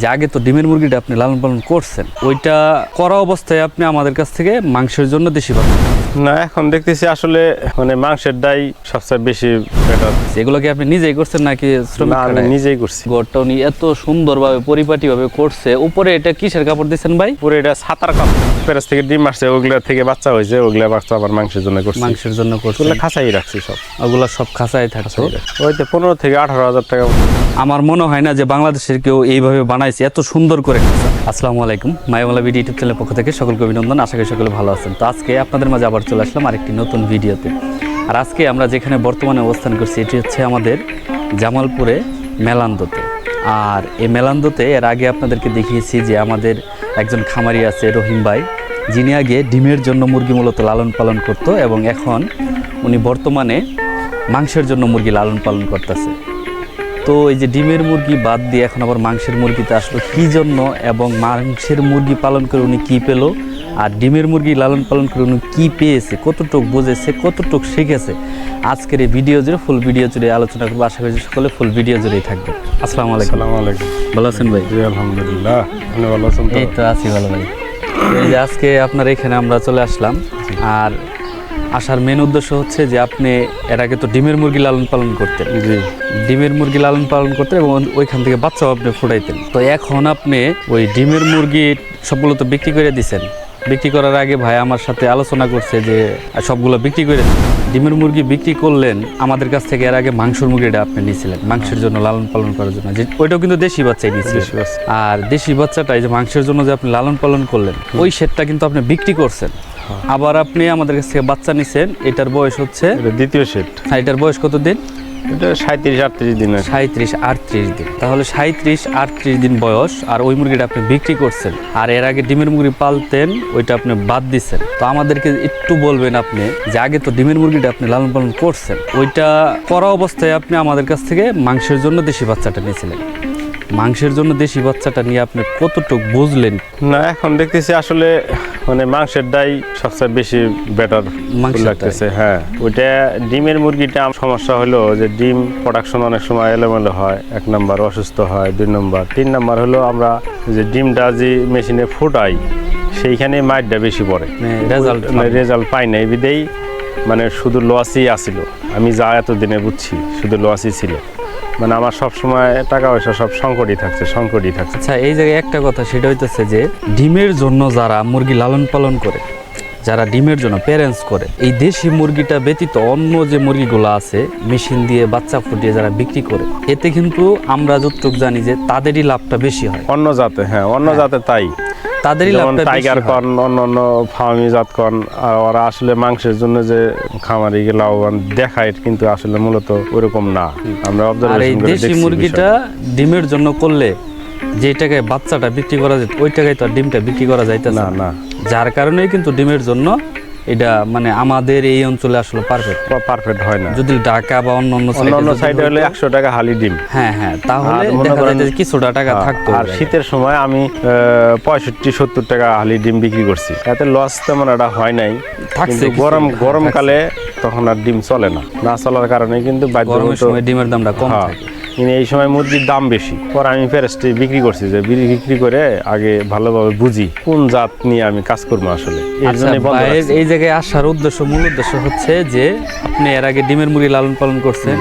যে আগে তো ডিমের মুরগিটা আপনি লালন পালন করছেন ওইটা করা অবস্থায় আপনি আমাদের কাছ থেকে মাংসের জন্য দেশি পাবেন? না এখন দেখতেছি আসলে মানে মাংসের ডাই সবচেয়ে বেশি বেটার এগুলো কি আপনি নিজেই করছেন নাকি শ্রমিক আমি নিজেই করছি। ঘরটা উনি এত সুন্দরভাবে পরিপাটিভাবে করছে। উপরে এটা কিসের কাপড় দিচ্ছেন ভাই? পুরো এটা সাতার কাপড়। প্যারেস থেকে ডিম আসছে ওগুলা থেকে বাচ্চা হয়েছে ওগুলা বাচ্চা আবার মাংসের জন্য করছে। মাংসের জন্য করছে। ওগুলা খাঁচাই রাখছি সব। ওগুলো সব খাঁচায় ওই তো পনেরো থেকে আঠারো হাজার টাকা। আমার মনে হয় না যে বাংলাদেশের কেউ এইভাবে বানাইছে, এত সুন্দর করে। আসসালামু আলাইকুম, মায়ামালা ভিডিও ইউটিউব চ্যানেলের পক্ষ থেকে সকলকে অভিনন্দন, আশা করি সকলে ভালো আছেন। তো আজকে আপনাদের মাঝে আবার চলে আসলাম আরেকটি নতুন ভিডিওতে। আর আজকে আমরা যেখানে বর্তমানে অবস্থান করছি, এটি হচ্ছে আমাদের জামালপুরে মেলান্দতে। আর এই মেলান্দতে এর আগে আপনাদেরকে দেখিয়েছি যে আমাদের একজন খামারি আছে, রহিম ভাই। যিনি আগে ডিমের জন্য মুরগি মূলত লালন পালন করত এবং এখন উনি বর্তমানে মাংসের জন্য মুরগি লালন পালন করতেছে। তো এই যে ডিমের মুরগি বাদ দিয়ে এখন আবার মাংসের মুরগিতে আসলো কি জন্য এবং মাংসের মুরগি পালন করে উনি কি পেল? আর ডিমের মুরগি লালন পালন করে উনি কি পেয়েছে? কতটুক বুঝেছে? কতটুক শিখেছে? আজকের এই ভিডিও জুড়ে ফুল ভিডিও জুড়ে আলোচনা করব। আশা করি সকলে ফুল ভিডিও জুড়েই থাকবে। আসসালামু আলাইকুম। সালাম আলাইকুম। ভালো আছেন ভাই? আলহামদুলিল্লাহ। ভালো আছেন এই তো আছি ভালো ভাই। এই যে আজকে আপনার এখানে আমরা চলে আসলাম। আর আসার মেন উদ্দেশ্য হচ্ছে যে আপনি এর আগে তো ডিমের মুরগি লালন পালন করতেন। জি। ডিমের মুরগি লালন পালন করতেন এবং ওইখান থেকে বাচ্চাও আপনি ফুটাইতেন। তো এখন আপনি ওই ডিমের মুরগি সবগুলো তো বিক্রি করে দিছেন। বিক্রি করার আগে ভাই আমার সাথে আলোচনা করছে যে সবগুলো বিক্রি করে। ডিমের মুরগি বিক্রি করলেন আমাদের কাছ থেকে এর আগে মাংসের মুরগিটা আপনি নিয়েছিলেন মাংসের জন্য লালন পালন করার জন্য। যে ওইটাও কিন্তু দেশি বাচ্চাই নিয়েছিলেন আর দেশি বাচ্চাটা এই যে মাংসের জন্য যে আপনি লালন পালন করলেন ওই শেডটা কিন্তু আপনি বিক্রি করছেন। আবার আপনি আমাদের কাছ থেকে বাচ্চা নিছেন এটার বয়স হচ্ছে? দ্বিতীয় সেট হ্যাঁ, এটার বয়স কত দিন এটা সাঁত্রিশ আটত্রিশ দিন। সাঁত্রিশ আটত্রিশ দিন। তাহলে সাঁত্রিশ আটত্রিশ দিন বয়স আর ওই মুরগিটা আপনি বিক্রি করছেন। আর এর আগে ডিমের মুরগি পালতেন ওইটা আপনি বাদ দিচ্ছেন তো আমাদেরকে একটু বলবেন আপনি যে আগে তো ডিমের মুরগিটা আপনি লালন পালন করছেন ওইটা করা অবস্থায় আপনি আমাদের কাছ থেকে মাংসের জন্য দেশি বাচ্চাটা নিয়েছিলেন। মাংসের জন্য দেশি বাচ্চাটা নিয়ে আপনি কতটুকু বুঝলেন? না এখন দেখতেছি আসলে মানে মাংসের ডাই সবচেয়ে বেশি বেটার লাগতেছে হ্যাঁ। ওইটা ডিমের মুরগিটা সমস্যা হলো যে ডিম প্রোডাকশন অনেক সময় এলোমেলো হয় এক নম্বর অসুস্থ হয় দুই নম্বর। তিন নম্বর হলো আমরা যে ডিমটা যে মেশিনে ফুটাই সেইখানে মাইটটা বেশি পড়ে। রেজাল্ট রেজাল্ট পাই না। বিধেই মানে শুধু লসই আসিল আমি যা এতদিনে বুঝছি শুধু লসই ছিল। মানে আমার সব সময় টাকা পয়সা সব সংকটই থাকছে সংকটই থাকছে। আচ্ছা এই জায়গায় একটা কথা সেটা হইতেছে যে ডিমের জন্য যারা মুরগি লালন পালন করে যারা ডিমের জন্য প্যারেন্টস করে এই দেশি মুরগিটা ব্যতীত অন্য যে মুরগিগুলো আছে মেশিন দিয়ে বাচ্চা ফুটিয়ে যারা বিক্রি করে এতে কিন্তু আমরা যতটুকু জানি যে তাদেরই লাভটা বেশি হয়। অন্য জাতে হ্যাঁ অন্য জাতে তাই। তাদেরই লাভটা টাইগার ফার্মি ওরা আসলে মাংসের জন্য যে খামারি লাভবান দেখায় কিন্তু আসলে মূলত ওরকম না। আমরা অবজারভেশন করে দেশি মুরগিটা ডিমের জন্য করলে যে টাকায় বাচ্চাটা বিক্রি করা যায় ওই টাকায় তো ডিমটা বিক্রি করা যাইতে না না। না। যার কারণেই কিন্তু ডিমের জন্য এটা মানে আমাদের এই অঞ্চলে আসলে পারফেক্ট পারফেক্ট হয় না। যদি ঢাকা বা অন্য অন্য অন্য সাইডে হলে একশো টাকা হালি ডিম। হ্যাঁ হ্যাঁ তাহলে দেখা যায় যে কিছুটা টাকা থাকতো আর শীতের সময় আমি পঁয়ষট্টি সত্তর টাকা হালি ডিম বিক্রি করছি। এতে লস তেমন একটা হয় নাই। থাকছে গরম হ্যাঁ, গরমকালে তখন আর ডিম চলে না। না চলার কারণে কিন্তু গরমের সময় ডিমের দামটা কম হ্যাঁ, থাকে। কিন্তু এই সময় মুরগির দাম বেশি। পরে আমি ফেরেস্টে বিক্রি করছি যে বিক্রি করে আগে ভালোভাবে বুঝি কোন জাত নিয়ে আমি কাজ করব আসলে। এই আচ্ছা রাখছি। এই জায়গায় আসার উদ্দেশ্য মূল উদ্দেশ্য হচ্ছে যে আপনি এর আগে ডিমের মুরগি লালন পালন করছেন।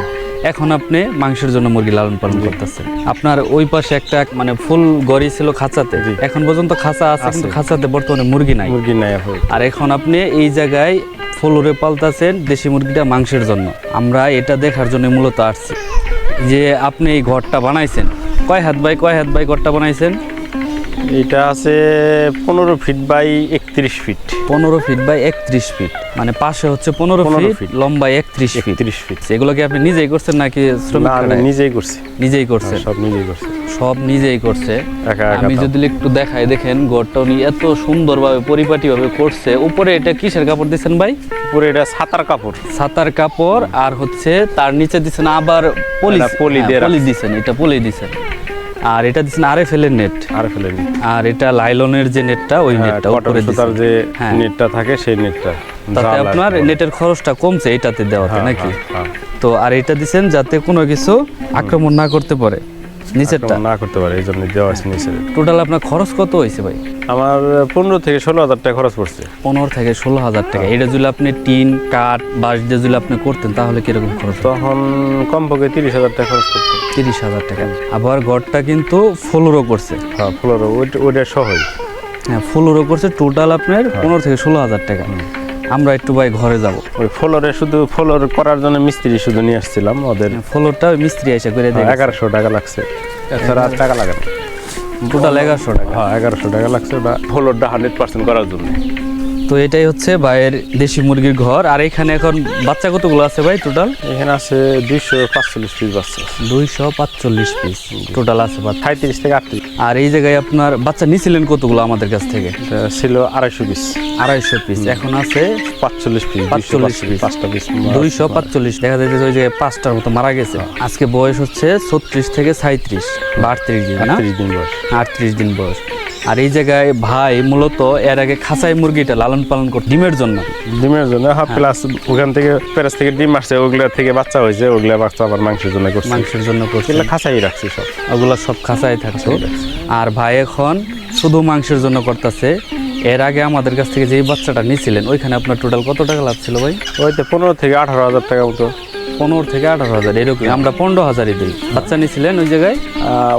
এখন আপনি মাংসের জন্য মুরগি লালন পালন করতেছেন। আপনার ওই পাশে একটা মানে ফুল গড়ি ছিল খাঁচাতে। এখন পর্যন্ত খাঁচা আছে কিন্তু খাঁচাতে বর্তমানে মুরগি নাই। মুরগি নাই আর এখন আপনি এই জায়গায় ফ্লোরে পাল্টাছেন দেশি মুরগিটা মাংসের জন্য। আমরা এটা দেখার জন্য মূলত আসছি। যে আপনি এই ঘরটা বানাইছেন। কয় হাত বাই কয় হাত বাই ঘরটা বানাইছেন? এটা আছে পনেরো ফিট বাই একত্রিশ ফিট পনেরো ফিট বাই একত্রিশ ফিট মানে পাশে হচ্ছে পনেরো 15 ফিট ফিট। লম্বায় একত্রিশ ফিট একত্রিশ ফিট এগুলো কি আপনি নিজেই করছেন নাকি শ্রমিক? নিজেই করছি। নিজেই করছেন? সব নিজেই করছি। সব নিজেই করছে? আমি যদি একটু দেখাই দেখেন ঘরটা উনি এত সুন্দরভাবে পরিপাটিভাবে করছে। উপরে এটা কিসের কাপড় দিচ্ছেন ভাই? উপরে এটা সাতার কাপড়। ছাতার কাপড় আর হচ্ছে তার নিচে দিচ্ছেন আবার পলি পলি দিয়ে পলি দিছেন এটা পলি দিছেন আর এটা দিচ্ছেন আরে ফেলের নেট আর নেট আর এটা লাইলনের যে নেটটা ওই নেটটা হ্যাঁ, উপরে সুতার যে হ্যাঁ। নেটটা থাকে সেই নেটটা তাতে আপনার নেটের খরচটা কমছে এটাতে দেওয়াতে হ্যাঁ, নাকি? হ্যাঁ, হ্যাঁ। তো আর এটা দিচ্ছেন যাতে কোনো কিছু আক্রমণ না করতে পারে। নিচেরটা? না করতে পারে এই জন্য দেওয়া আছে নিচের। টোটাল আপনার খরচ কত হয়েছে ভাই? আমার পনেরো থেকে ষোলো হাজার টাকা খরচ পড়ছে। পনেরো থেকে ষোলো হাজার টাকা। এটা যদি আপনি টিন কাঠ বাঁশ দিয়ে যদি আপনি করতেন তাহলে কীরকম খরচ তখন কমপক্ষে তিরিশ হাজার টাকা খরচ করছে তিরিশ হাজার টাকা। আবার ঘরটা কিন্তু ফ্লোরও করছে হ্যাঁ ফ্লোর ওইটা সহজ। হ্যাঁ ফ্লোরও করছে টোটাল আপনার পনেরো থেকে ষোলো হাজার টাকা। আমরা একটু ভাই ঘরে যাব। ওই ফ্লোরে শুধু ফ্লোর করার জন্য মিস্ত্রি শুধু নিয়ে আসছিলাম ওদের ফ্লোরটা ওই মিস্ত্রি এসে করে দেয় এগারোশো টাকা লাগছে। এছাড়া আর টাকা লাগে না। টোটাল এগারোশো টাকা। হ্যাঁ এগারোশো টাকা লাগছে বা ফ্লোরটা হান্ড্রেড পার্সেন্ট করার জন্য। তো এটাই হচ্ছে ভাইয়ের দেশি মুরগির ঘর। আর এখানে এখন বাচ্চা কতগুলো আছে ভাই টোটাল এখানে আছে দুইশো পাঁচচল্লিশ পিস বাচ্চা দুইশো পাঁচচল্লিশ পিস টোটাল আছে বাচ্চা সাঁত্রিশ থেকে আটত্রিশ। আর এই জায়গায় আপনার বাচ্চা নিয়েছিলেন কতগুলো আমাদের কাছ থেকে? ছিল আড়াইশো পিস আড়াইশো পিস এখন আছে পাঁচচল্লিশ পিস 45 piece। পাঁচটা পিস দুইশো পাঁচচল্লিশ। দেখা যাচ্ছে ওই জায়গায় পাঁচটার মতো মারা গেছে। আজকে বয়স হচ্ছে ছত্রিশ থেকে সাঁত্রিশ বা আটত্রিশ দিন না? আটত্রিশ দিন বয়স। আটত্রিশ দিন বয়স। আর এই জায়গায় ভাই মূলত এর আগে খাঁচাই মুরগিটা লালন পালন করে ডিমের জন্য। ডিমের জন্য হ্যাঁ। প্লাস ওখান থেকে প্যারেস থেকে ডিম আসছে ওগুলা থেকে বাচ্চা হয়েছে ওগুলা বাচ্চা আবার মাংসের জন্য করছে। মাংসের জন্য করছে। এগুলো খাঁচাই রাখছি সব। ওগুলো সব খাঁচাই থাকছে। আর ভাই এখন শুধু মাংসের জন্য করতেছে। এর আগে আমাদের কাছ থেকে যেই বাচ্চাটা নিয়েছিলেন ওইখানে আপনার টোটাল কত টাকা লাভ ছিল ভাই তো পনেরো থেকে আঠারো হাজার টাকা মতো। পনেরো থেকে আঠারো হাজার এরকম আমরা পনেরো হাজারই দিই। বাচ্চা নিয়েছিলেন ওই জায়গায়?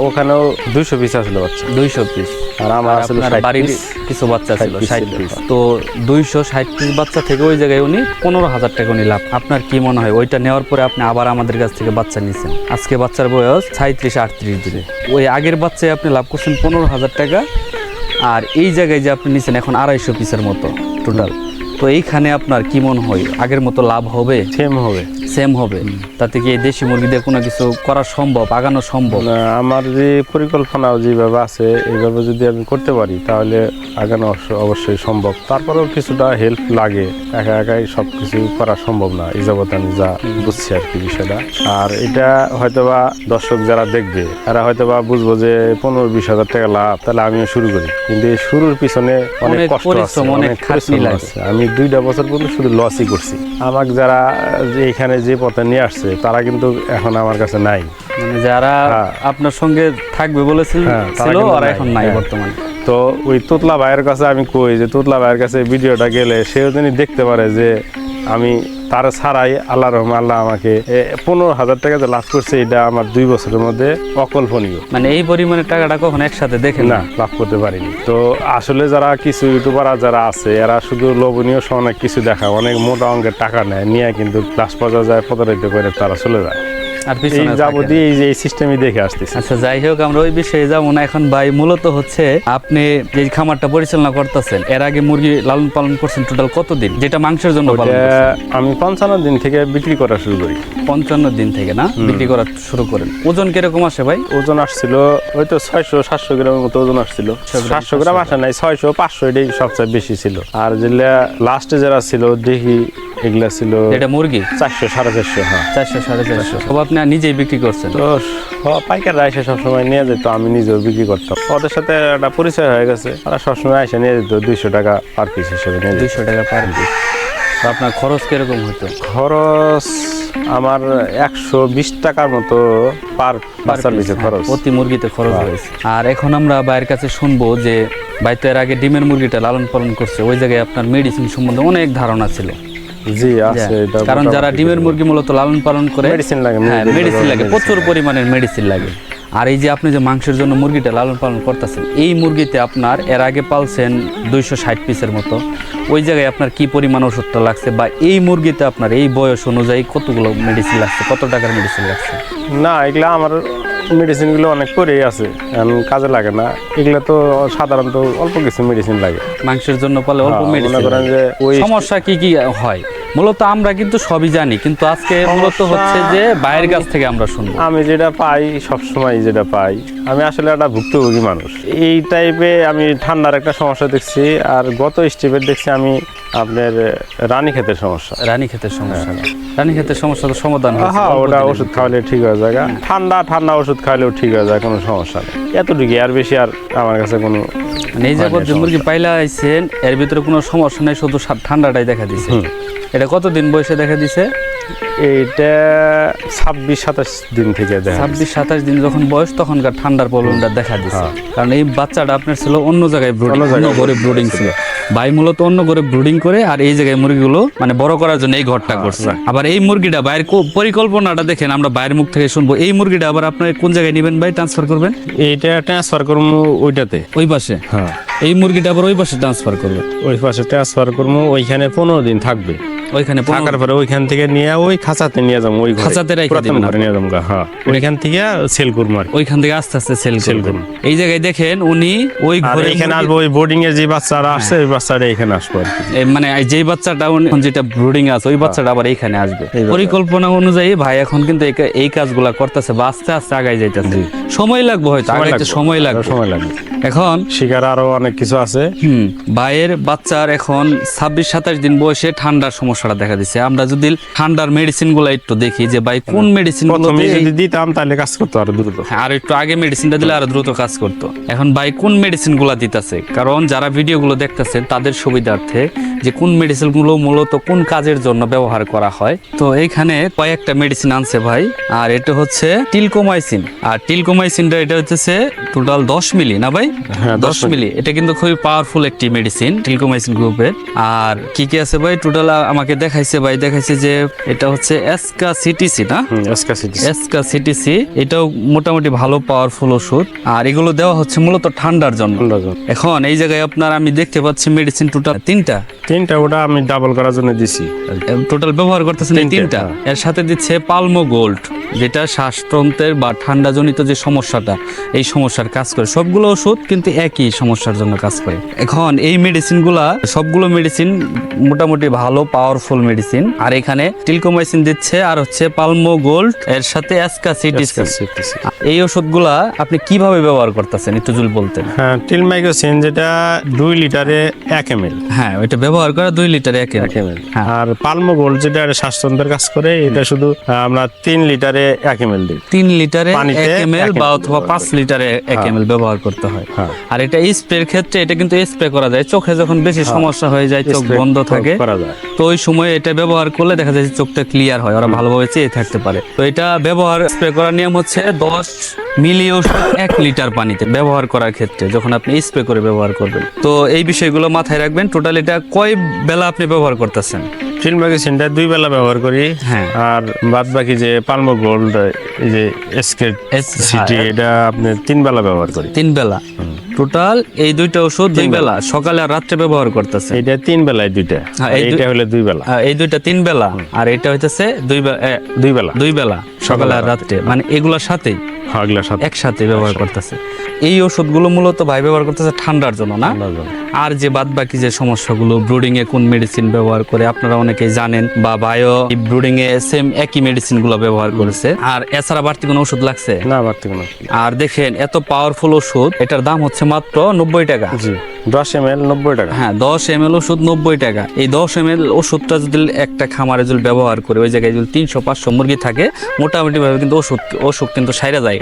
ওখানেও দুইশো পিস আসলে বাচ্চা। দুইশো পিস। আর আমার আসলে আপনার ষাট বাড়ির কিছু বাচ্চা ছিল ষাট পিস। তো দুইশো ষাট পিস বাচ্চা থেকে ওই জায়গায় উনি পনেরো হাজার টাকা উনি লাভ। আপনার কি মনে হয়? ওইটা নেওয়ার পরে আপনি আবার আমাদের কাছ থেকে বাচ্চা নিয়েছেন আজকে বাচ্চার বয়স সাঁত্রিশ আটত্রিশ দিনে। ওই আগের বাচ্চায় আপনি লাভ করছেন পনেরো হাজার টাকা আর এই জায়গায় যে আপনি নিয়েছেন এখন আড়াইশো পিসের মতো টোটাল তো এইখানে আপনার কি মনে হয়? আগের মতো লাভ হবে? সেম হবে। সেম হবে? তাতে কি এই দেশি মুরগিদের কোনো কিছু করা সম্ভব আগানো সম্ভব? না, আমার যে পরিকল্পনা যেভাবে আছে এইভাবে যদি আমি করতে পারি তাহলে আগানো অবশ্য- অবশ্যই সম্ভব। তারপরেও কিছুটা হেল্প লাগে। একা একাই সব কিছু করা সম্ভব না এই যাবত আমি যা বুঝছি আর কি বিষয়টা। আর এটা হয়তোবা দর্শক যারা দেখবে এরা হয়তোবা বুঝব যে পনেরো বিশ হাজার টাকা লাভ তাহলে আমিও শুরু করি। কিন্তু এই শুরুর পিছনে অনেক অনেক কষ্ট আছে পরিশ্রম, অনেক অনেক খাটনি পরিশ্রম লাগে। আছে। আমি দুইটা বছর পর্যন্ত শুধু লসই করছি আমাকে যারা যে এখানে যে পথে নিয়ে আসছে তারা কিন্তু এখন আমার কাছে নাই মানে যারা হ্যাঁ। আপনার সঙ্গে থাকবে বলেছিল হ্যাঁ, ছিল আর এখন নাই হ্যাঁ। বর্তমানে তো ওই তুতলা ভাইয়ের কাছে আমি কই যে তুতলা ভাইয়ের কাছে ভিডিওটা গেলে সেও যদি দেখতে পারে যে আমি তার ছাড়াই আল্লাহ রহমান আল্লাহ আমাকে পনেরো হাজার টাকা যে লাভ করছে এটা আমার দুই বছরের মধ্যে অকল্পনীয়। মানে এই পরিমাণের টাকাটা কখন একসাথে দেখে না লাভ করতে পারিনি। তো আসলে যারা কিছু ইউটিউবার যারা আছে এরা শুধু লোভনীয় সহ অনেক কিছু দেখায় অনেক মোটা অঙ্কের টাকা নেয় নিয়ে কিন্তু লাস্ট পর্যায়ে যায় প্রতারিত করে তারা চলে যায়। আর পিছনে যাবতীয় এই যে সিস্টেমই দেখে আসতেছি। আচ্ছা যাই হোক আমরা ওই বিষয়ে যাব না। এখন ভাই মূলত হচ্ছে আপনি যে খামারটা পরিচালনা করতেছেন এর আগে মুরগি লালন পালন করছেন টোটাল কতদিন? যেটা মাংসের জন্য পালন ওটা করছেন? আমি পঞ্চান্ন দিন থেকে বিক্রি করা শুরু করি। পঞ্চান্ন দিন থেকে না? বিক্রি করা শুরু করেন। ওজন কীরকম আসে ভাই? ওজন আসছিল ওই তো ছয়শো সাতশো গ্রামের মতো ওজন আসছিল। সাতশো গ্রাম আসে নাই ছয়শো পাঁচশো এটাই সবচেয়ে বেশি ছিল। আর যেগুলা লাস্টে যারা ছিল দেখি এগুলা ছিল এটা মুরগি? চারশো সাড়ে চারশো হ্যাঁ। চারশো সাড়ে চারশো। সব আপনি নিজেই বিক্রি করছেন? তো পাইকাররা এসে সবসময় নিয়ে যেত আমি নিজেও বিক্রি করতাম। ওদের সাথে একটা পরিচয় হয়ে গেছে ওরা সবসময় এসে নিয়ে যেত দুইশো টাকা পার পিস হিসেবে নিয়ে দুইশো টাকা পার পিস আপনার খরচ কীরকম হতো? খরচ আমার একশো বিশ টাকার মতো পার বাচ্চার হ্যাঁ, খরচ। প্রতি মুরগিতে খরচ হ্যাঁ। হয়েছে আর এখন আমরা বাইরের কাছে শুনব যে ভাই তো এর আগে ডিমের মুরগিটা লালন পালন করছে ওই জায়গায় আপনার মেডিসিন সম্বন্ধে অনেক ধারণা ছিল। জি আছে এটা কারণ যারা ডিমের মুরগি মূলত লালন পালন করে Medicine লাগে, হ্যাঁ মেডিসিন লাগে প্রচুর পরিমাণের মেডিসিন লাগে। আর এই যে আপনি যে মাংসের জন্য মুরগিটা লালন পালন করতেছেন এই মুরগিতে আপনার এর আগে পালছেন দুইশো ষাট পিসের মতো। ওই জায়গায় আপনার কি পরিমাণ ওষুধটা লাগছে বা এই মুরগিতে আপনার এই বয়স অনুযায়ী কতগুলো মেডিসিন লাগছে কত টাকার মেডিসিন লাগছে? না এগুলা আমার মেডিসিনগুলো অনেক পরেই আছে। কাজে লাগে না। এগুলো তো সাধারণত অল্প কিছু মেডিসিন লাগে। মাংসের জন্য পালে অল্প হ্যাঁ, মেডিসিন যে ওই সমস্যা কি কি হয়? মূলত আমরা কিন্তু সবই জানি কিন্তু আজকে মূলত হচ্ছে যে বাইরের কাছ থেকে আমরা শুনব। আমি যেটা পাই সবসময় যেটা পাই আমি আসলে একটা ভুক্তভোগী মানুষ। এই টাইপে আমি ঠান্ডার একটা সমস্যা দেখছি আর গত স্টেপের দেখছি আমি আপনার রানী ক্ষেতের সমস্যা। রানী ক্ষেতের সমস্যা। রানী ক্ষেতের সমস্যা তো সমাধান হ্যাঁ ওটা ওষুধ খাওয়ালে ঠিক হয়ে যায় ঠান্ডা ঠান্ডা ওষুধ খাওয়ালেও ঠিক হয়ে যায় কোনো সমস্যা নেই। এতটুকু আর বেশি আর আমার কাছে কোনো মানে এই যাবত যে মুরগি পাইলা আইছেন এর ভিতরে কোনো সমস্যা নাই শুধু ঠান্ডাটাই দেখা দিছে। এটা কতদিন বয়সে দেখা দিছে? এইটা ছাব্বিশ সাতাশ দিন থেকে ছাব্বিশ সাতাশ দিন যখন বয়স তখনকার ঠান্ডার প্রবলেমটা দেখা দিচ্ছে কারণ এই বাচ্চাটা আপনার ছিল অন্য জায়গায় ব্রুডিং ছিল। ভাই মূলত অন্য করে ব্রুডিং করে আর এই জায়গায় মুরগিগুলো মানে বড় করার জন্য এই ঘরটা করছে। আবার এই মুরগিটা বাইরের পরিকল্পনাটা দেখেন আমরা বাইরের মুখ থেকে শুনব। এই মুরগিটা আবার আপনার কোন জায়গায় নেবেন ভাই? ট্রান্সফার করবেন? এইটা ট্রান্সফার করব ওইটাতে। ওই পাশে? হ্যাঁ। এই মুরগিটা আবার ওই পাশে ট্রান্সফার করবে ওই পাশে ট্রান্সফার করব ওইখানে পনেরো দিন থাকবে। ওইখানে থাকার পরে ওইখান থেকে নিয়ে ওই খাঁচাতে নিয়ে যাব ওই খাঁচাতে দিবেন ঘরে নিয়ে যাব হ্যাঁ। ওইখান থেকে সেল করব আর ওইখান থেকে আস্তে আস্তে সেল করবেন করুন। এই জায়গায় দেখেন উনি ওই ঘরে এখানে আসব ওই বোর্ডিং এ যে বাচ্চারা আসছে ওই বাচ্চারা এখানে আসব মানে যেই বাচ্চাটা যেটা ব্রুডিং আছে ওই বাচ্চাটা আবার এইখানে আসবে। হ্যাঁ। পরিকল্পনা অনুযায়ী ভাই এখন কিন্তু এই কাজগুলা করতেছে বা আস্তে আস্তে আগাই যাইতেছে। সময় লাগবে হয়তো সময় আগাইতে লাগবে। সময় লাগবে। সময় লাগবে। এখন শিকার আরও অনেক কিছু আছে। ভাইয়ের বাচ্চার এখন ছাব্বিশ সাতাশ দিন বয়সে ঠান্ডার সমস্যাটা দেখা দিচ্ছে আমরা যদি ঠান্ডার মেডিসিনগুলো একটু দেখি যে ভাই কোন মেডিসিন যদি দিতাম তাহলে কাজ করতো আরও দ্রুত। আর একটু আগে মেডিসিনটা দিলে আরও দ্রুত কাজ করতো। এখন ভাই কোন মেডিসিনগুলা দিতেছে? কারণ যারা ভিডিও গুলো দেখতেছেন তাদের সুবিধার্থে যে কোন মেডিসিনগুলো মূলত কোন কাজের জন্য ব্যবহার করা হয়। তো এইখানে কয়েকটা মেডিসিন আনছে ভাই আর এটা হচ্ছে টিলকোমাইসিন আর টিলকোমাইসিনটা এটা হচ্ছে টোটাল দশ মিলি না ভাই? হ্যাঁ, দশ মিলি এটা কিন্তু খুবই পাওয়ারফুল একটি মেডিসিন টিলকোমাইসিন গ্রুপের আর কি কি আছে ভাই? টোটাল আমাকে দেখাইছে ভাই দেখাইছে যে এটা হচ্ছে এসকা সিটিসি না? এসকা সিটিসি এসকা সিটিসি এটাও মোটামুটি ভালো পাওয়ারফুল ওষুধ। আর এগুলো দেওয়া হচ্ছে মূলত ঠান্ডার জন্য। এখন এই জায়গায় আপনার আমি দেখতে পাচ্ছি মেডিসিন টোটাল তিনটা। তিনটা ওটা আমি ডাবল করার জন্য দিছি। টোটাল ব্যবহার করতেছেন এই তিনটা হ্যাঁ। এর সাথে দিচ্ছে পালমো গোল্ড যেটা শ্বাসতন্ত্রের বা ঠান্ডাজনিত যে সমস্যাটা এই সমস্যার কাজ করে। সবগুলো ওষুধ কিন্তু একই সমস্যার জন্য কাজ করে। এখন এই মেডিসিনগুলা সবগুলো মেডিসিন মোটামুটি ভালো পাওয়ারফুল মেডিসিন আর এখানে টিলকোমাইসিন দিচ্ছে আর হচ্ছে পালমো গোল্ড এর সাথে। এই ওষুধগুলা আপনি কীভাবে ব্যবহার করতেছেন একটু জুল বলতেন। হ্যাঁ টিলমাইক্রোসিন যেটা দুই লিটারে এক এম এল হ্যাঁ ওইটা ব্যবহার করা দুই লিটারে একে এম এল হ্যাঁ। আর পালমো গোল্ড যেটা শ্বাসতন্ত্রের কাজ করে এটা শুধু আমরা তিন লিটারে এক এম এল দিই। তিন লিটারে এক এম এল বা অথবা পাঁচ লিটারে এক এম ব্যবহার করতে হয়। হ্যাঁ। আর এটা স্প্রের ক্ষেত্রে এটা কিন্তু স্প্রে করা যায়। চোখে যখন বেশি সমস্যা হয়ে যায় চোখ বন্ধ থাকে তো ওই সময় এটা ব্যবহার করলে দেখা যায় চোখটা ক্লিয়ার হয় ওরা ভালোভাবে চেয়ে থাকতে পারে। তো এটা ব্যবহার স্প্রে করার নিয়ম হচ্ছে দশ মিলি ওষুধ এক লিটার পানিতে ব্যবহার করার ক্ষেত্রে যখন আপনি স্প্রে করে ব্যবহার করবেন। তো এই বিষয়গুলো মাথায় রাখবেন টোটাল এটা কয় বেলা আপনি ব্যবহার করতেছেন? টিলমাইক্রোসিনটা দুই বেলা ব্যবহার করি হ্যাঁ। আর বাদ বাকি যে পালমো গোল্ড এই যে এসকে এস- সিটি হ্যাঁ। এটা আপনি তিন বেলা ব্যবহার করি। তিন বেলা? টোটাল এই দুইটা ওষুধ দুই বেলা। সকালে আর রাত্রে ব্যবহার করতেছে এটা তিন বেলায় দুইটা। হ্যাঁ, এইটা হলে দুই বেলা। এই দুইটা তিন বেলা আর এটা হইতেছে দুই বেলা দুই বেলা। দুই বেলা সকালে আর রাত্রে। মানে এগুলোর সাথেই? হগলার সাথে। একসাথে ব্যবহার করতেছে। এই ওষুধগুলো মূলত ভাই ব্যবহার করতেছে ঠান্ডার জন্য না? আর যে বাদ বাকি যে সমস্যাগুলো ব্রুডিং এ কোন মেডিসিন ব্যবহার করে আপনারা অনেকেই জানেন বা বায়ো ব্রুডিং এ সেম একই মেডিসিনগুলো ব্যবহার করেছে। আর এছাড়া বাড়তি কোনো ওষুধ লাগছে? না বাড়তি কোনো আর দেখেন এত পাওয়ারফুল ওষুধ এটার দাম হচ্ছে মাত্র নব্বই টাকা। জি দশ এম এল নব্বই টাকা। হ্যাঁ দশ এম এল ওষুধ নব্বই টাকা। এই দশ এম এল ওষুধটা যদি একটা খামারে যদি ব্যবহার করে ওই জায়গায় যদি তিনশো পাঁচশো মুরগি থাকে মোটামুটি ভাবে কিন্তু ওষুধ ওষুধ কিন্তু সাইরা যায়।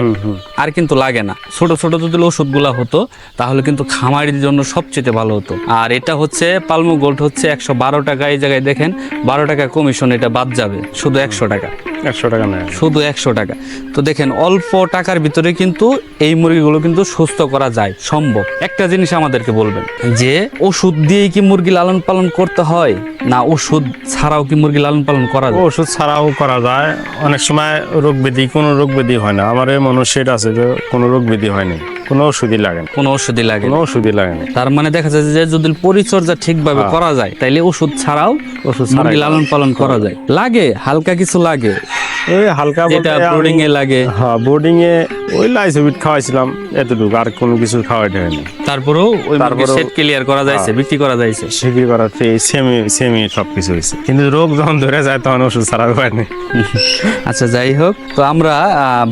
আর কিন্তু লাগে না। ছোট ছোট যদি ওষুধগুলা হতো তাহলে কিন্তু খামারির জন্য সবচেয়ে ভালো হতো। আর এটা হচ্ছে পালমো গোল্ড হচ্ছে একশো বারো টাকা। এই জায়গায় দেখেন বারো টাকা কমিশন এটা বাদ যাবে। শুধু একশো টাকা। একশো টাকা নেয়। শুধু একশো টাকা। তো দেখেন অল্প টাকার ভিতরে কিন্তু এই মুরগিগুলো কিন্তু সুস্থ করা যায় সম্ভব। একটা জিনিস আমাদেরকে বলবেন যে ওষুধ দিয়েই কি মুরগি লালন পালন করতে হয়? না ওষুধ ছাড়াও কি মুরগি লালন পালন করা যায়? ওষুধ ছাড়াও করা যায়। অনেক সময় রোগ ব্যাধি কোনো রোগ ব্যাধি হয় না। আমার সেট আছে যে কোনো রোগ বিধি হয়নি কোনো ওষুধই লাগে না কোনো ওষুধই লাগে। কোনো ওষুধই লাগে না তার মানে দেখা যায় যে যদি পরিচর্যা ঠিকভাবে হ্যাঁ। করা যায় তাইলে ওষুধ ছাড়াও ওষুধ ছাড়া লালন পালন করা যায় লাগে হালকা কিছু লাগে ওই হালকা যেটা বলতে এ লাগে। হ্যাঁ বোর্ডিং এ ওই লাইসোবিট খাওয়াইছিলাম এতটুকু আর কোনো কিছু খাওয়াইতে হয়নি। তারপরেও ওই সেট ক্লিয়ার করা যাইছে বিক্রি করা যাইছে। সিকি করাতে সেমি সেমি সব কিছু হয়েছে কিন্তু রোগ যখন ধরে যায় তখন ওষুধ ছাড়া হয়নি আচ্ছা যাই হোক তো আমরা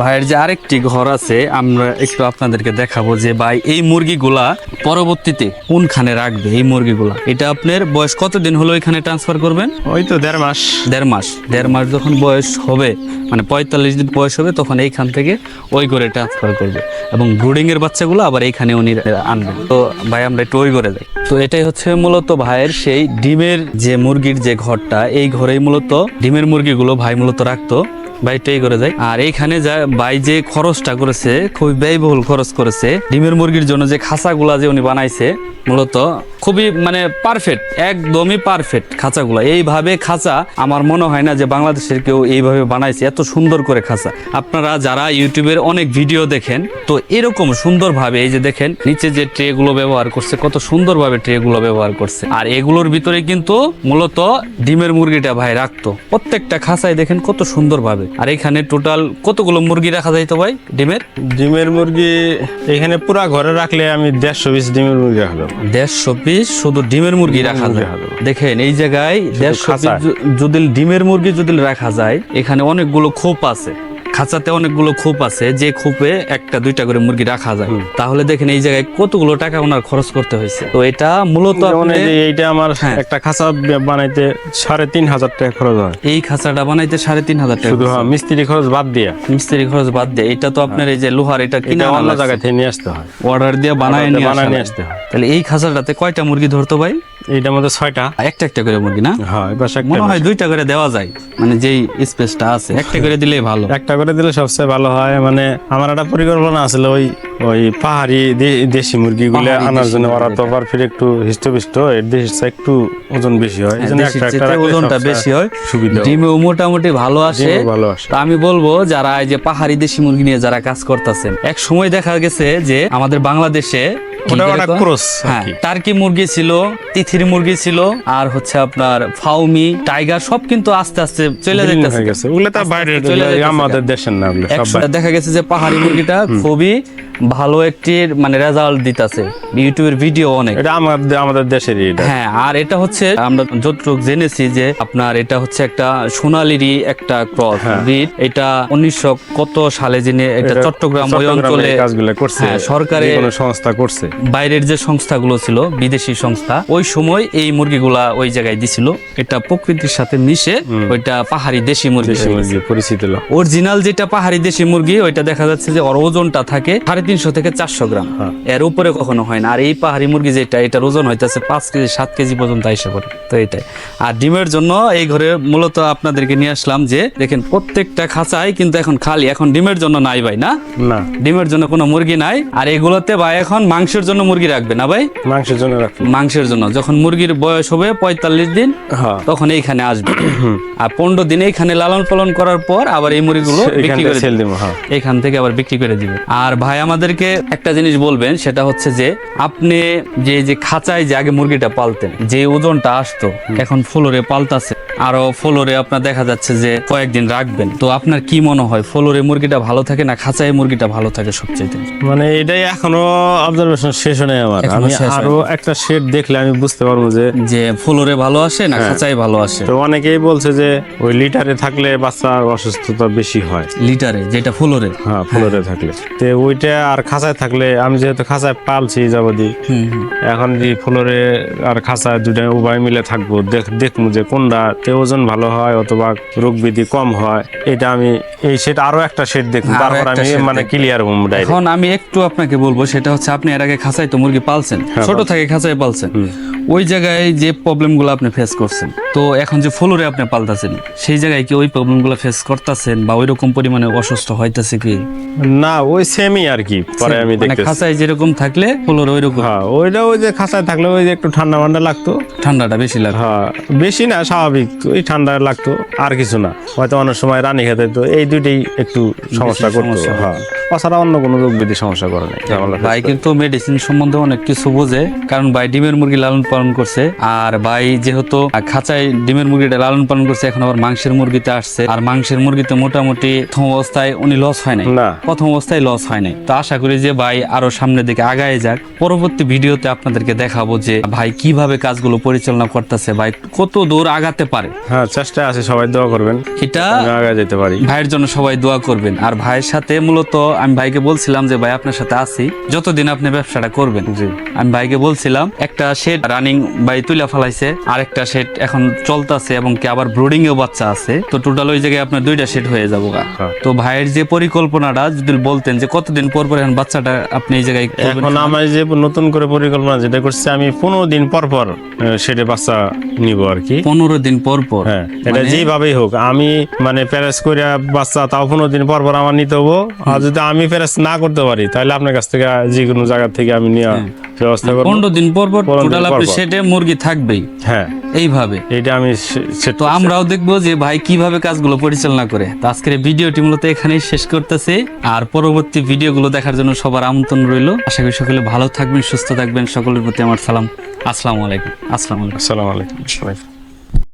ভাইয়ের যে আরেকটি ঘর আছে আমরা একটু আপনাদেরকে দেখাবো যে ভাই এই মুরগিগুলা পরবর্তীতে কোনখানে রাখবে এই মুরগিগুলা? এটা আপনার বয়স কতদিন হলো এখানে ট্রান্সফার করবেন? ওই তো দেড় মাস। দেড় মাস। দেড় মাস যখন বয়স হবে মানে পঁয়তাল্লিশ দিন বয়স হবে, তখন এইখান থেকে ওই ঘরে ট্রান্সফার করবে। এবং ব্রুডিং এর বাচ্চাগুলো আবার এইখানে উনি আনবেন তো ভাই, আমরা একটু ওই ঘরে যাই। তো এটাই হচ্ছে মূলত ভাইয়ের সেই ডিমের যে মুরগির যে ঘরটা, এই ঘরেই মূলত ডিমের মুরগিগুলো ভাই মূলত রাখতো। ভাইটাই করে যায় আর এইখানে যা ভাই যে খরচটা করেছে, খুবই ব্যয়বহুল খরচ করেছে, ডিমের মুরগির জন্য যে খাঁচাগুলা যে উনি বানাইছে, মূলত খুবই মানে পারফেক্ট একদমই পারফেক্ট খাঁচাগুলা। এইভাবে খাঁচা, আমার মনে হয় না যে বাংলাদেশের কেউ এইভাবে বানাইছে, এত সুন্দর করে খাঁচা। আপনারা যারা ইউটিউবের অনেক ভিডিও দেখেন, তো এরকম সুন্দরভাবে এই যে দেখেন, নিচে যে ট্রে গুলো ব্যবহার করছে, কত সুন্দরভাবে ট্রে গুলো ব্যবহার করছে। আর এগুলোর ভিতরে কিন্তু মূলত ডিমের মুরগিটা ভাই রাখতো। প্রত্যেকটা খাঁচায় দেখেন কত সুন্দরভাবে। আর এখানে টোটাল কতগুলো মুরগি রাখা যাইতো ভাই ডিমের? ডিমের মুরগি এখানে পুরো ঘরে রাখলে আমি দেড়শো পিস ডিমের মুরগি রাখলাম দেড়শো পিস শুধু ডিমের মুরগি রাখা যায়? দেখেন এই জায়গায় দেড়শো যদি ডিমের মুরগি যদি রাখা যায় এখানে অনেকগুলো খোপ আছে। খাঁচাতে অনেকগুলো খোপ আছে যে খোপে একটা দুইটা করে মুরগি রাখা যায়। তাহলে দেখেন এই জায়গায় কতগুলো টাকা ওনার খরচ করতে হয়েছে। তো এটা মূলত এইটা আমার হ্যাঁ। একটা খাঁচা বানাইতে সাড়ে তিন হাজার টাকা খরচ হয়। এই খাঁচাটা বানাইতে সাড়ে তিন হাজার টাকা শুধু হ্যাঁ, মিস্ত্রি খরচ বাদ দিয়ে। মিস্ত্রি খরচ বাদ দিয়ে। এটা তো আপনার এই যে লোহার এটা কিনে অন্য। জায়গা থেকে নিয়ে আসতে হয়। অর্ডার দিয়ে বানায় নিয়ে। আসতে হয়। তাহলে এই খাঁচাটাতে কয়টা মুরগি ধরতো ভাই? এইটার মধ্যে ছয়টা। একটা একটা করে মুরগি না? হ্যাঁ এবার একটা মনে হয় দুইটা করে দেওয়া যায়। মানে যেই স্পেসটা আছে একটা করে দিলেই ভালো। একটা করে দিলে সবচেয়ে ভালো হয় মানে আমার একটা পরিকল্পনা আছিল ওই ওই পাহাড়ি দেশি মুরগিগুলো আনার জন্য। ওরা তো আবার ফিরে একটু হিষ্টপিষ্ট এর চেয়ে একটু ওজন বেশি হয়। এই জন্য একটা একটা ওজনটা বেশি হয়। সুবিধা হয়। ডিমেও মোটামুটি ভালো আসে। ভালো আসে। আমি বলব যারা এই যে পাহাড়ি দেশি মুরগি নিয়ে যারা কাজ করতেছেন এক সময় দেখা গেছে যে আমাদের বাংলাদেশে হ্যাঁ টার্কি মুরগি ছিল তিথির মুরগি ছিল আর হচ্ছে আপনার ফাউমি টাইগার সব কিন্তু আস্তে আস্তে চলে যাইতেছে। ওগুলো তো বাইরে। আমাদের দেশের না দেখা গেছে যে পাহাড়ি মুরগিটা খুবই ভালো একটি মানে রেজাল্ট দিতেছে। ইউটিউবের ভিডিও অনেক। এটা আমাদের আমাদের দেশেরই এটা। হ্যাঁ আর এটা হচ্ছে আমরা যতটুকু জেনেছি যে আপনার এটা হচ্ছে একটা সোনালিরই একটা ক্রস হ্যাঁ। ব্রিড এটা উনিশশো কত সালে যিনি এটা চট্টগ্রাম ওই অঞ্চলে কাজগুলো করছে। হ্যাঁ, সরকারে- কোনো সংস্থা করছে। বাইরের যে সংস্থাগুলো ছিল বিদেশি সংস্থা ওই সময় এই মুরগিগুলা ওই জায়গায় দিছিল। এটা প্রকৃতির সাথে মিশে ওইটা পাহাড়ি দেশি মুরগি পরিচিত অরিজিনাল যেটা পাহাড়ি দেশি মুরগি ওইটা দেখা যাচ্ছে যে ওর ওজনটা থাকে সাড়ে তিনশো থেকে চারশো গ্রাম। হ্যাঁ। এর উপরে কখনো হয় না। আর এই পাহাড়ি মুরগি যেটা এটার ওজন হইতেছে পাঁচ কেজি সাত কেজি পর্যন্ত আইসা পড়ে। তো এটাই। আর ডিমের জন্য এই ঘরে মূলত আপনাদেরকে নিয়ে আসলাম যে দেখেন প্রত্যেকটা খাঁচাই কিন্তু এখন খালি। এখন ডিমের জন্য নাই ভাই না? না। ডিমের জন্য কোনো মুরগি নাই। আর এগুলোতে ভাই এখন মাংসের জন্য মুরগি রাখবে না ভাই? মাংসের জন্য রাখব। মাংসের জন্য। যখন মুরগির বয়স হবে পঁয়তাল্লিশ দিন হ্যাঁ। তখন এইখানে আসবে। আর পনেরো দিন এইখানে লালন পালন করার পর আবার এই মুরগিগুলো বিক্রি করে দিব। হ্যাঁ। এখান থেকে আবার বিক্রি করে দিবে। আর ভাই আমাদেরকে একটা জিনিস বলবেন সেটা হচ্ছে যে আপনি যে যে খাঁচায় যে আগে মুরগিটা পালতেন যে ওজনটা আসতো এখন ফ্লোরে পালতাছে। আরও ফ্লোরে আপনার দেখা যাচ্ছে যে কয়েকদিন রাখবেন। তো আপনার কি মনে হয় ফ্লোরে মুরগিটা ভালো থাকে না খাঁচায় মুরগিটা ভালো থাকে সবচেয়ে মানে এটাই এখনও অবজারভেশন শেষ হয় আমার। আমি আরও একটা শেড দেখলে আমি বুঝতে পারব যে যে ফ্লোরে ভালো আসে না খাঁচায় ভালো আসে? তো অনেকেই বলছে যে ওই লিটারে থাকলে বাচ্চার অসুস্থতা বেশি হয়। লিটারে যেটা ফ্লোরে। হ্যাঁ ফ্লোরে থাকলে। তো ওইটা আর খাঁচায় থাকলে আমি যেহেতু খাঁচায় পালছি যাবদি। এখন যে ফ্লোরে আর খাঁচায় দুটা উভয় মিলে থাকব দেখ দেখব যে কোনটা তে ওজন ভালো হয় অথবা রোগ বিধি কম হয় এটা আমি এই সেট আরও একটা সেট দেখুন তারপর আমি মানে। ক্লিয়ার হব এখন আমি একটু আপনাকে বলব সেটা হচ্ছে আপনি এর আগে খাঁচায় তো মুরগি পালছেন হ্যাঁ, ছোট থেকে খাঁচায় পালছেন। ওই জায়গায় যে প্রবলেমগুলো আপনি ফেস করছেন তো এখন যে ফ্লোরে আপনি পাল্টাছেন সেই জায়গায় কি ওই প্রবলেমগুলো ফেস করতেছেন বা ওই রকম পরিমাণে অসুস্থ হইতাছে কি? না ওই সেমই আর কি পরে আমি মানে দেখতেছি। খাঁচায় যেরকম থাকলে ফ্লোরে ওই রকম হ্যাঁ ওইটা ওই যে খাঁচায় থাকলে ওই যে একটু ঠান্ডা মান্ডা লাগতো। ঠান্ডাটা বেশি লাগে হ্যাঁ বেশি না স্বাভাবিক ওই ঠান্ডা লাগতো আর কিছু না। হয়তো অনেক সময় রানী খেতে তো এই দুইটাই একটু সমস্যা করতো সমস্যা হ্যাঁ। তাছাড়া অন্য কোনো রোগ বিধি সমস্যা করে নাই ঝামেলা ভাই কিন্তু মেডিসিন সম্বন্ধে অনেক কিছু বোঝে কারণ ভাই ডিমের মুরগি লালন পালন করছে। আর ভাই যেহেতু খাঁচায় ডিমের মুরগিটা লালন পালন করছে এখন আবার মাংসের মুরগিতে আসছে। আর মাংসের মুরগিতে মোটামুটি প্রথম অবস্থায় উনি লস হয় নাই। প্রথম অবস্থায় লস হয় নাই। তো আশা করি যে ভাই আরও সামনের দিকে আগায় যাক। পরবর্তী ভিডিওতে আপনাদেরকে দেখাবো যে ভাই কীভাবে কাজগুলো পরিচালনা করতেছে ভাই কত দূর আগাতে পারে। হ্যাঁ চেষ্টা আছে সবাই দোয়া করবেন। এটা আমি আগে যেতে পারি। ভাইয়ের জন্য সবাই দোয়া করবেন। আর ভাইয়ের সাথে মূলত আমি ভাইকে বলছিলাম যে ভাই আপনার সাথে আছি। যতদিন আপনি ব্যবসাটা করবেন। আমি ভাইকে বলছিলাম একটা শেড রানিং ভাই তুলে ফেলাইছে। আর একটা শেড এখন চলতেছে এবং কি আবার ব্রোডিং এও বাচ্চা আছে। তো টোটাল ওই জায়গায় আপনার দুইটা শেড হয়ে যাব হ্যাঁ। তো ভাইয়ের যে পরিকল্পনাটা যদি বলতেন যে কতদিন পর পর এখন বাচ্চাটা আপনি এই জায়গায় এখন আমার যে নতুন করে পরিকল্পনা যেটা করছে আমি পনেরো দিন পর পর সেটা বাচ্চা নিব আর কি। পনেরো দিন পর পর? হ্যাঁ এটা মানে- যেভাবেই হোক আমি মানে প্যারেস করে বাচ্চা তাও পনেরো দিন পর পর আমার নিতে হব। আর যদি আমি প্যারেস না করতে পারি তাহলে আপনার কাছ থেকে যে কোনো জায়গা থেকে আমি নেওয়া ব্যবস্থা করব 15 দিন পর পর টোটাল আপনি সেটে মুরগি থাকবেই। হ্যাঁ। এইভাবে। এটা আমি তো আমরাও দেখব যে ভাই কীভাবে কাজগুলো পরিচালনা করে। তো আজকের ভিডিওটি মূলত এখানেই শেষ করতেছে। আর পরবর্তী ভিডিওগুলো দেখার জন্য সবার আমন্ত্রণ রইল। আশা করি সকলে ভালো থাকবেন সুস্থ থাকবেন। সকলের প্রতি আমার সালাম। আসসালামু আলাইকুম। আসসালামু আলাইকুম। আসসালামু আলাইকুম।